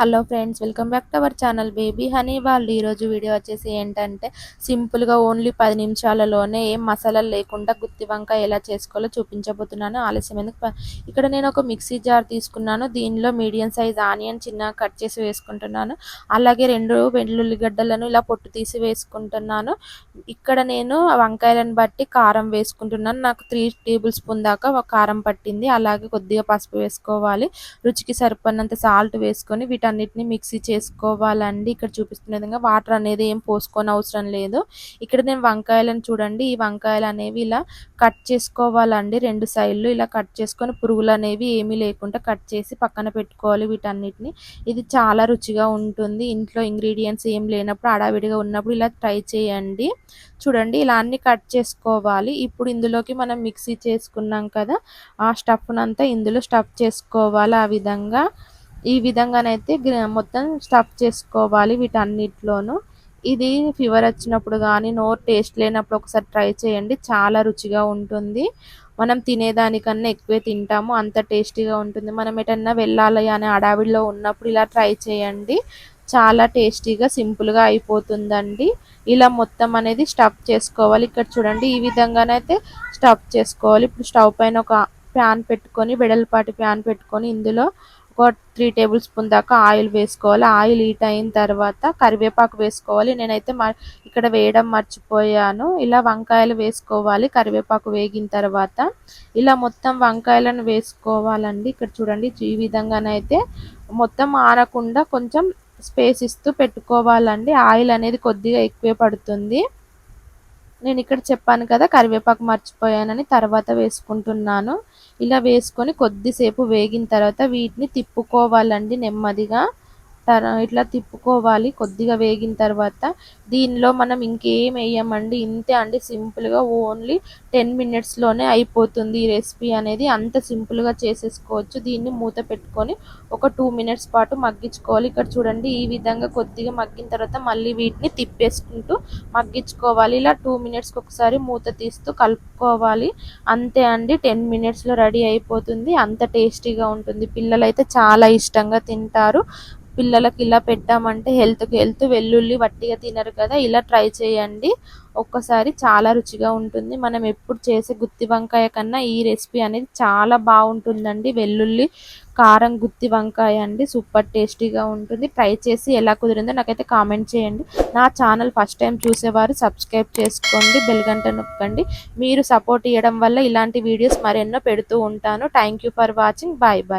Hello friends welcome back to our channel baby honey. వాళ్ళు ఈరోజు video వచ్చేసి ఏంటంటే సింపుల్గా ఓన్లీ పది నిమిషాలలోనే ఏం మసాలాలు లేకుండా గుత్తి వంకాయ ఎలా చేసుకోవాలో చూపించబోతున్నాను. ఆలస్యం ఎందుకు ఇక్కడ నేను ఒక మిక్సీ జార్ తీసుకున్నాను. దీనిలో మీడియం సైజ్ ఆనియన్ చిన్న కట్ చేసి వేసుకుంటున్నాను. అలాగే రెండు వెల్లుల్లిగడ్డలను ఇలా పొట్టు తీసి వేసుకుంటున్నాను. ఇక్కడ నేను వంకాయలను బట్టి కారం వేసుకుంటున్నాను. నాకు త్రీ టేబుల్ స్పూన్ దాకా కారం పట్టింది. అలాగే కొద్దిగా పసుపు వేసుకోవాలి. రుచికి సరిపడినంత సాల్ట్ వేసుకొని వీటి వీటన్నిటిని మిక్సీ చేసుకోవాలండి. ఇక్కడ చూపిస్తున్న విధంగా వాటర్ అనేది ఏం పోసుకొని అవసరం లేదు. ఇక్కడ నేను వంకాయలను చూడండి. ఈ వంకాయలు అనేవి ఇలా కట్ చేసుకోవాలండి. రెండు సైడ్లు ఇలా కట్ చేసుకొని పురుగులు అనేవి ఏమీ లేకుండా కట్ చేసి పక్కన పెట్టుకోవాలి వీటన్నిటిని. ఇది చాలా రుచిగా ఉంటుంది. ఇంట్లో ఇంగ్రీడియంట్స్ ఏం లేనప్పుడు అడావిడిగా ఉన్నప్పుడు ఇలా ట్రై చేయండి. చూడండి ఇలా అన్ని కట్ చేసుకోవాలి. ఇప్పుడు ఇందులోకి మనం మిక్సీ చేసుకున్నాం కదా ఆ స్టఫ్నంతా ఇందులో స్టఫ్ చేసుకోవాలి ఆ విధంగా. ఈ విధంగానైతే మొత్తం స్టఫ్ చేసుకోవాలి వీటన్నిటిలోనూ. ఇది ఫీవర్ వచ్చినప్పుడు కానీ నోరు టేస్ట్ లేనప్పుడు ఒకసారి ట్రై చేయండి. చాలా రుచిగా ఉంటుంది. మనం తినేదానికన్నా ఎక్కువే తింటాము. అంత టేస్టీగా ఉంటుంది. మనం ఎటన్నా వెళ్ళాలి అనే అడావిడిలో ఉన్నప్పుడు ఇలా ట్రై చేయండి. చాలా టేస్టీగా సింపుల్గా అయిపోతుందండి. ఇలా మొత్తం అనేది స్టఫ్ చేసుకోవాలి. ఇక్కడ చూడండి ఈ విధంగానైతే స్టఫ్ చేసుకోవాలి. ఇప్పుడు స్టవ్ పైన ఒక ప్యాన్ పెట్టుకొని వెడల్పాటి ప్యాన్ పెట్టుకొని ఇందులో ఒక త్రీ టేబుల్ స్పూన్ దాకా ఆయిల్ వేసుకోవాలి. ఆయిల్ హీట్ అయిన తర్వాత కరివేపాకు వేసుకోవాలి. నేనైతే ఇక్కడ వేయడం మర్చిపోయాను. ఇలా వంకాయలు వేసుకోవాలి. కరివేపాకు వేగిన తర్వాత ఇలా మొత్తం వంకాయలను వేసుకోవాలండి. ఇక్కడ చూడండి ఈ విధంగానైతే మొత్తం ఆరకుండా కొంచెం స్పేస్ ఇస్తూ పెట్టుకోవాలండి. ఆయిల్ అనేది కొద్దిగా ఎక్కువే పడుతుంది. నేను ఇక్కడ చెప్పాను కదా కరివేపాకు మర్చిపోయానని తర్వాత వేసుకుంటున్నాను. ఇలా వేసుకొని కొద్దిసేపు వేగిన తర్వాత వీటిని తిప్పుకోవాలండి నెమ్మదిగా. ఇట్లా తిప్పుకోవాలి కొద్దిగా వేగిన తర్వాత. దీనిలో మనం ఇంకేం వేయమండి? ఇంతే అండి. సింపుల్గా ఓన్లీ టెన్ మినిట్స్లోనే అయిపోతుంది ఈ రెసిపీ అనేది. అంత సింపుల్గా చేసేసుకోవచ్చు. దీన్ని మూత పెట్టుకొని ఒక టూ మినిట్స్ పాటు మగ్గించుకోవాలి. ఇక్కడ చూడండి ఈ విధంగా కొద్దిగా మగ్గిన తర్వాత మళ్ళీ వీటిని తిప్పేసుకుంటూ మగ్గించుకోవాలి. ఇలా టూ మినిట్స్కి ఒకసారి మూత తీస్తూ కలుపుకోవాలి. అంతే అండి. టెన్ మినిట్స్లో రెడీ అయిపోతుంది. అంత టేస్టీగా ఉంటుంది. పిల్లలైతే చాలా ఇష్టంగా తింటారు. పిల్లలకి ఇలా పెట్టామంటే హెల్త్కి హెల్త్ వెల్లుల్లి వట్టిగా తినరు కదా ఇలా ట్రై చేయండి. ఒక్కసారి చాలా రుచిగా ఉంటుంది. మనం ఎప్పుడు చేసే గుత్తి వంకాయ కన్నా ఈ రెసిపీ అనేది చాలా బాగుంటుందండి. వెల్లుల్లి కారం గుత్తి వంకాయ అండి. సూపర్ టేస్టీగా ఉంటుంది. ట్రై చేసి ఎలా కుదిరిందో నాకైతే కామెంట్ చేయండి. నా ఛానల్ ఫస్ట్ టైం చూసేవారు సబ్స్క్రైబ్ చేసుకోండి బెల్ గంట నొక్కండి. మీరు సపోర్ట్ ఇవ్వడం వల్ల ఇలాంటి వీడియోస్ మరెన్నో పెడుతూ ఉంటాను. Thank for watching. Bye bye.